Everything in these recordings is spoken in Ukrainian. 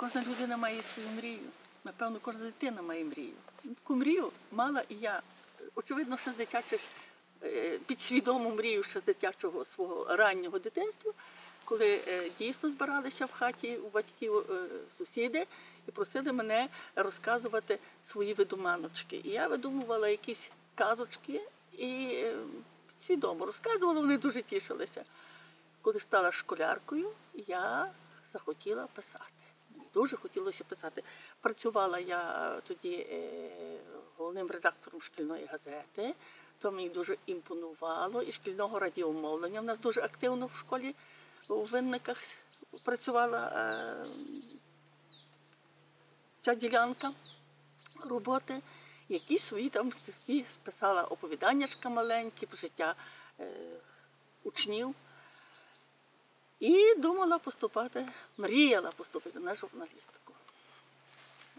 Кожна людина має свою мрію. Напевно, кожна дитина має мрію. Таку мрію мала і я. Очевидно, ще з дитячих е, підсвідому мрію ще з дитячого свого раннього дитинства, коли е, дійсно збиралися в хаті у батьків е, сусіди і просили мене розказувати свої видуманочки. І я видумувала якісь казочки і свідомо розказувала, вони дуже тішилися. Коли стала школяркою, я захотіла писати. Дуже хотілося писати. Працювала я тоді е, головним редактором шкільної газети, то мені дуже імпонувало і шкільного радіомовлення. У нас дуже активно в школі у винниках працювала е, ця ділянка роботи. Якісь свої там списала оповіданнячка маленькі життя е, учнів. І думала поступати, мріяла поступити на журналістику.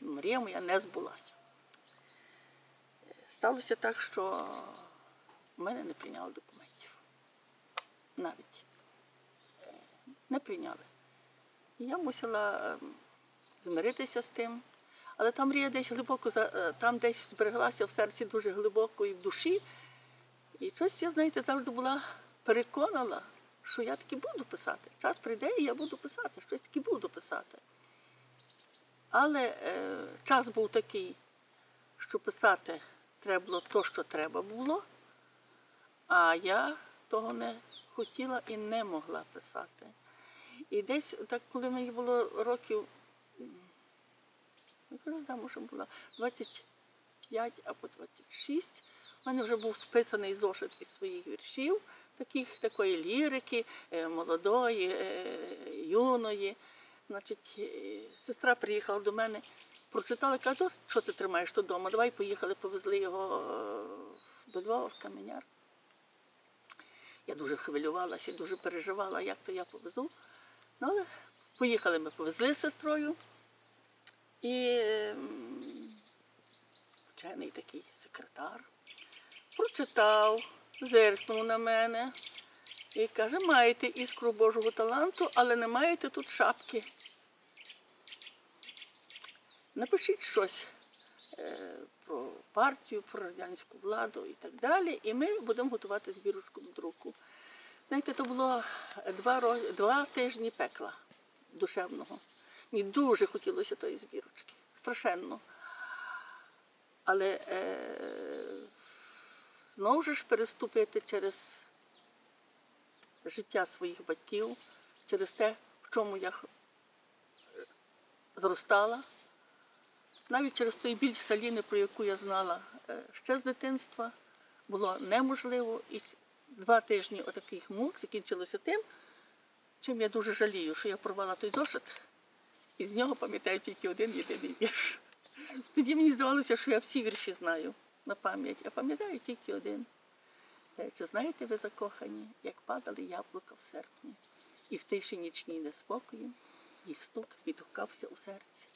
Мрія моя не збулася. Сталося так, що мене не прийняли документів. Навіть не прийняли. Я мусила ем, змиритися з тим. Але там мрія десь глибоко, е, там десь збереглася в серці дуже глибоко і в душі. І щось я, знаєте, завжди була переконана, що я таки буду писати. Час прийде, і я буду писати, щось таки буду писати. Але е, час був такий, що писати треба було то, що треба було, а я того не хотіла і не могла писати. І десь, так, коли мені було років, я замужем була 25 або 26, у мене вже був списаний зошит із своїх віршів, таких, такої лірики, е, молодої, е, юної. Значить, е, сестра приїхала до мене, прочитала, каже, що ти тримаєш тут вдома? Давай поїхали, повезли його до Львова в Каменяр. Я дуже хвилювалася, дуже переживала, як то я повезу. Ну, але поїхали ми, повезли з сестрою. І ем, вчений такий секретар прочитав, зиркнув на мене і каже, маєте іскру Божого таланту, але не маєте тут шапки. Напишіть щось е, про партію, про радянську владу і так далі, і ми будемо готувати збірочку до друку. Знаєте, то було два, два тижні пекла душевного. Мені дуже хотілося тої збірочки. Страшенно. Але е, знову ж переступити через життя своїх батьків, через те, в чому я зростала, навіть через той біль Саліни, про яку я знала е, ще з дитинства, було неможливо. І два тижні отаких мук закінчилося тим, чим я дуже жалію, що я порвала той зошит, і з нього пам'ятаю тільки один єдиний вірш. Тоді мені здавалося, що я всі вірші знаю на пам'ять, а пам'ятаю тільки один. Е, Чи знаєте ви закохані, як падали яблука в серпні, і в тиші нічній неспокої їх стук відгукався у серці?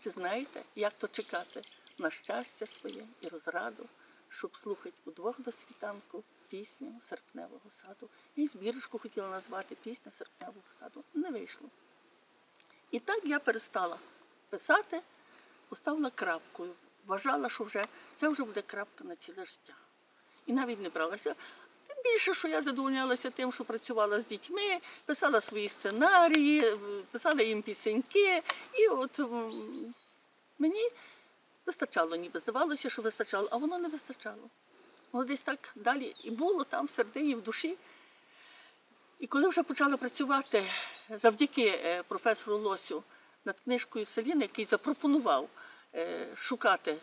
Чи знаєте, як то чекати на щастя своє і розраду, щоб слухати удвох до світанку пісню серпневого саду? І збірочку хотіла назвати пісня серпневого саду. Не вийшло. І так я перестала писати, поставила крапкою. Вважала, що вже це вже буде крапка на ціле життя. І навіть не бралася. Тим більше, що я задовольнялася тим, що працювала з дітьми, писала свої сценарії, писала їм пісеньки. І от мені вистачало, ніби здавалося, що вистачало, а воно не вистачало. Воно десь так далі і було там в середині, в душі. І коли вже почала працювати завдяки е, професору Лосю над книжкою Селіни, який запропонував шукати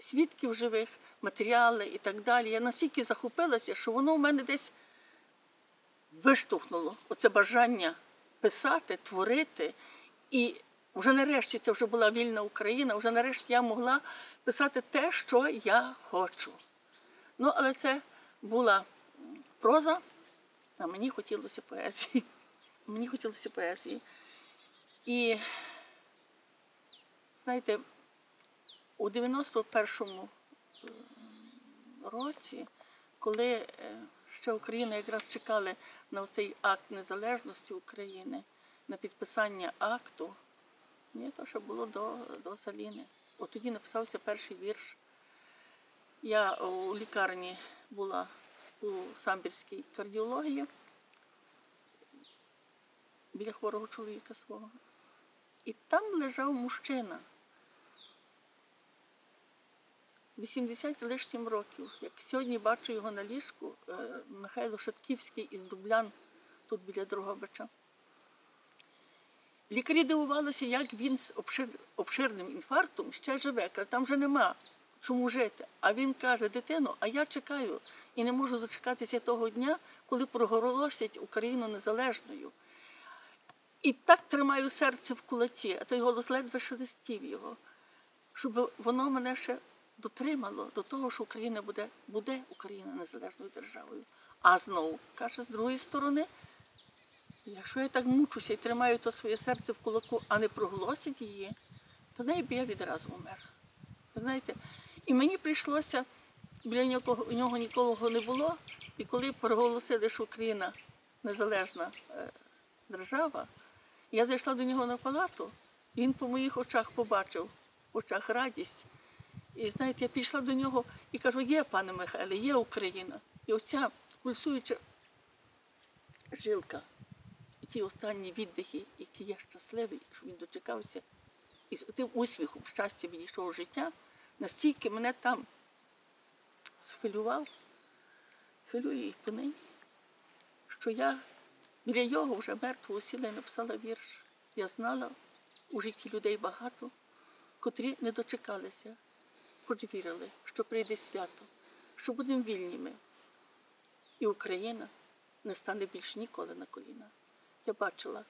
свідків живих, матеріали і так далі, я настільки захопилася, що воно в мене десь виштовхнуло оце бажання писати, творити. І вже нарешті це вже була вільна Україна, вже нарешті я могла писати те, що я хочу. Ну, але це була проза, а мені хотілося поезії. Мені хотілося поезії. І, знаєте, у 91-му е, році, коли е, ще Україна якраз чекали на цей акт незалежності України, на підписання акту, Ні, то ще було до, до Саліни. От тоді написався перший вірш. Я у лікарні була у самбірській кардіології біля хворого чоловіка свого. І там лежав мужчина. 80 з лишнім років. Як сьогодні бачу його на ліжку, е, Михайло Шатківський із Дублян, тут біля Дрогобича. Лікарі дивувалися, як він з обширним інфарктом ще живе. Каже, там вже нема чому жити. А він каже, дитино, а я чекаю і не можу дочекатися того дня, коли проголосять Україну незалежною. І так тримаю серце в кулаці, а той голос ледве шелестів його, щоб воно мене ще дотримало до того, що Україна буде, буде Україна незалежною державою. А знову, каже, з другої сторони, якщо я так мучуся і тримаю то своє серце в кулаку, а не проголосять її, то неї б я відразу умер. Знаєте, і мені прийшлося, біля нього, нього нікого не було, і коли проголосили, що Україна незалежна е, держава, я зайшла до нього на палату, і він по моїх очах побачив, в очах радість. І знаєте, я підійшла до нього і кажу, є, пане Михайле, є Україна. І оця пульсуюча жилка, і ті останні віддихи, які я щасливий, що він дочекався, і з тим усміхом щастя відійшов життя, настільки мене там схвилював, хвилює і понині, що я біля його вже мертвого сіла і написала вірш. Я знала у житті людей багато, котрі не дочекалися, хоч вірили, що прийде свято, що будемо вільніми. І Україна не стане більш ніколи на коліна. Я бачила,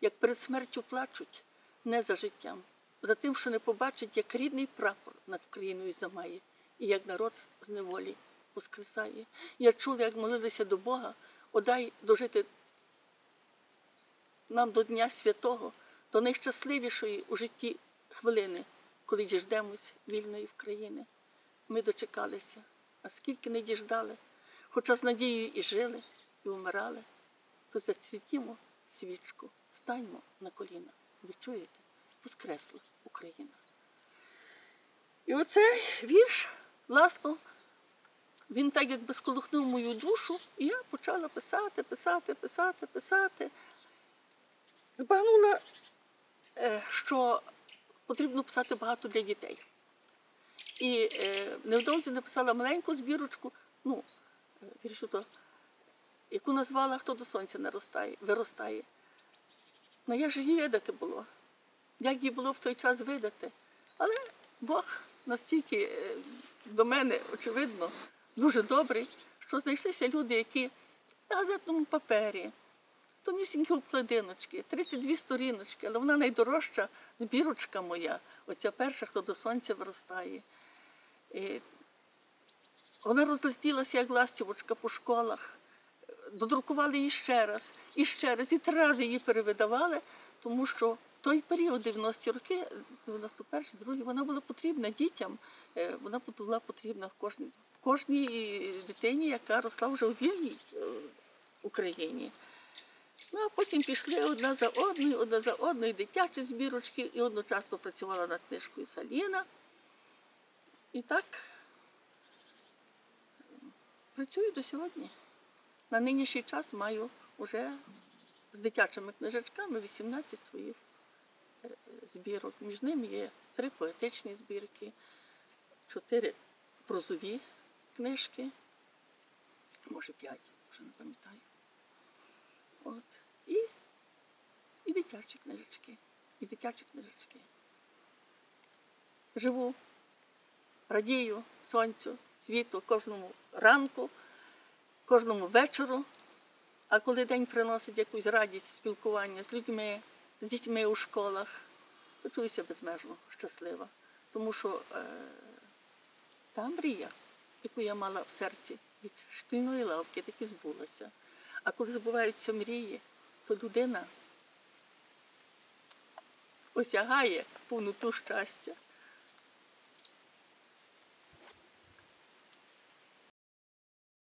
як перед смертю плачуть не за життям, за тим, що не побачать, як рідний прапор над країною замає, і як народ з неволі воскресає. Я чула, як молилися до Бога, одай дожити нам до Дня Святого, до найщасливішої у житті хвилини, коли діждемось вільної в країни. Ми дочекалися, а скільки не діждали, хоча з надією і жили, і вмирали, то зацвітімо свічку, станьмо на коліна. Ви чуєте? Воскресла Україна. І оцей вірш, власно, він так якби сколихнув мою душу, і я почала писати, писати, писати, писати. Збагнула, е, що потрібно писати багато для дітей. І е, невдовзі написала маленьку збірочку, ну, е, віршу то, яку назвала Хто до сонця наростає, виростає. Ну як же її видати було? Як її було в той час видати? Але Бог настільки е, до мене, очевидно, дуже добрий, що знайшлися люди, які на газетному папері, тонюсінькі обкладиночки, 32 сторіночки, але вона найдорожча збірочка моя, оця перша, хто до сонця виростає. І вона розлетілася, як ластівочка по школах. Додрукували її ще раз, і ще раз, і три рази її перевидавали, тому що в той період, 90-ті роки, 91 другий, вона була потрібна дітям, е, вона була потрібна кожній, кожній дитині, яка росла вже у вільній е, Україні. Ну, а потім пішли одна за одною, одна за одною дитячі збірочки, і одночасно працювала над книжкою Саліна. І так працюю до сьогодні. На нинішній час маю вже з дитячими книжечками 18 своїх е, збірок. Між ними є три поетичні збірки, чотири прозові книжки, може п'ять, вже не пам'ятаю. От. І, і дитячі книжечки, і дитячі книжечки. Живу, радію сонцю, світу кожному ранку, кожному вечору. А коли день приносить якусь радість, спілкування з людьми, з дітьми у школах, то чуюся безмежно щаслива. Тому що е, та мрія, яку я мала в серці від шкільної лавки, так і збулася. А коли збуваються мрії, то людина осягає повноту щастя.